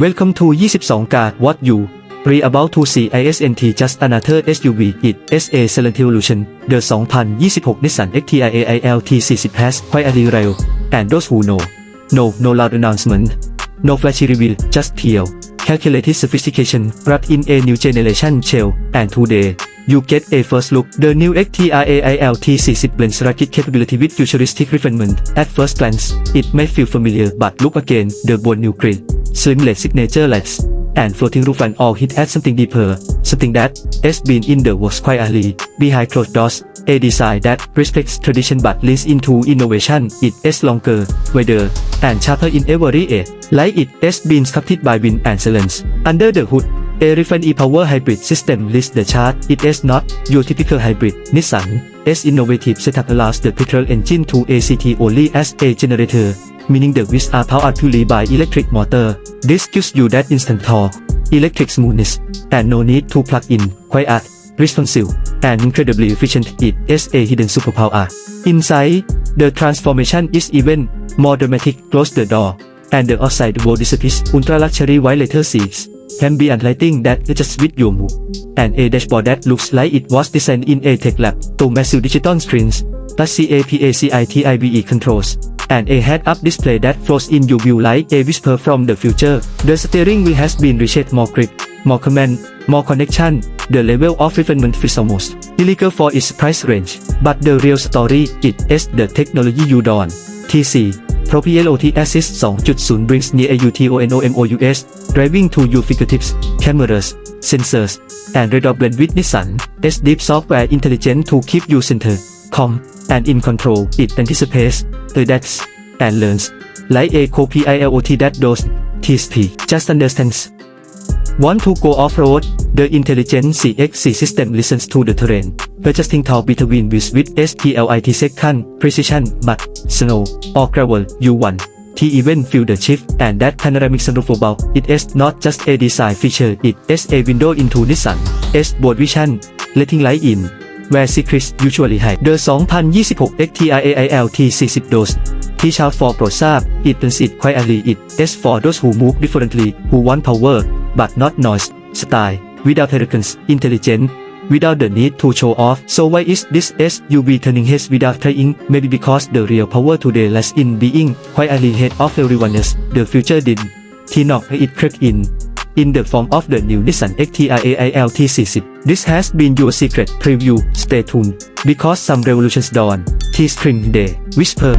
Welcome to 22 Card What You Re about to see ISNT Just Another SUV It SA Silent Evolution The 2026 Nissan XTRAI LT40 Pass Quietly Rail And those who know No no loud announcement No flashy reveal Just peel Calculated sophistication Wrapped in a new generation shell And today You get a first look. The new XTRAI LT40 blends rugged capability with futuristic refinement. At first glance, it may feel familiar, but look again. The bold new grid, slim leg signature legs, and floating roof and all hit at something deeper, something that has been in the works quietly behind closed doors. A design that respects tradition but leans into innovation. It is longer, wider, and sharper in every edge, like it has been sculpted by wind and silence. Under the hood, a refined e-power hybrid system leads the chart. It is not your typical hybrid. Nissan S innovative setup allows the petrol engine to ACT only as a generator, meaning the wheels are powered purely by electric motor. This gives you that instant torque, electric smoothness, and no need to plug in. Quiet, responsive, and incredibly efficient. It is a hidden superpower. Inside, the transformation is even more dramatic. Close the door, and the outside world disappears. Ultra luxury white leather seats ambient lighting that adjusts with your mood, and a dashboard that looks like it was designed in a tech lab, two massive digital screens, plus CAPACITIBE controls, and a head-up display that flows in your view like a whisper from the future. The steering wheel has been reshaped more grip, more command, more connection. The level of refinement feels almost illegal for its price range, but the real story it is the technology you don't. TC ProPLOT Assist 2.0 brings near AUTONOMOUS, driving to your fingertips, cameras, sensors, and radar blend with Nissan, S deep software intelligent to keep you centered, calm, and in control. It anticipates, adapts, and learns, like a co-pilot that does, TSP, just understands. Want to go off-road? The intelligent CX system listens to the terrain, adjusting torque between wheels with SPLIT second precision, mud, snow, or gravel. You want. He even feel the shift and that panoramic sunroof above. It is not just a design feature, it is a window into Nissan S board vision, letting light in, where secrets usually hide. The 2026 XTRAI LT40 Dose ที่ชาวฟอร์โปรดทราบ it turns it quietly it is for those who move differently who want power but not noise style without arrogance intelligent without the need to show off so why is this SUV turning heads without trying maybe because the real power today lies in being quietly head of everyone else the future did ที่นอกให้ it crack in in the form of the new Nissan XTRAI LT40. This has been your secret preview. Stay tuned because some revolutions dawn. T-String Day. Whisper.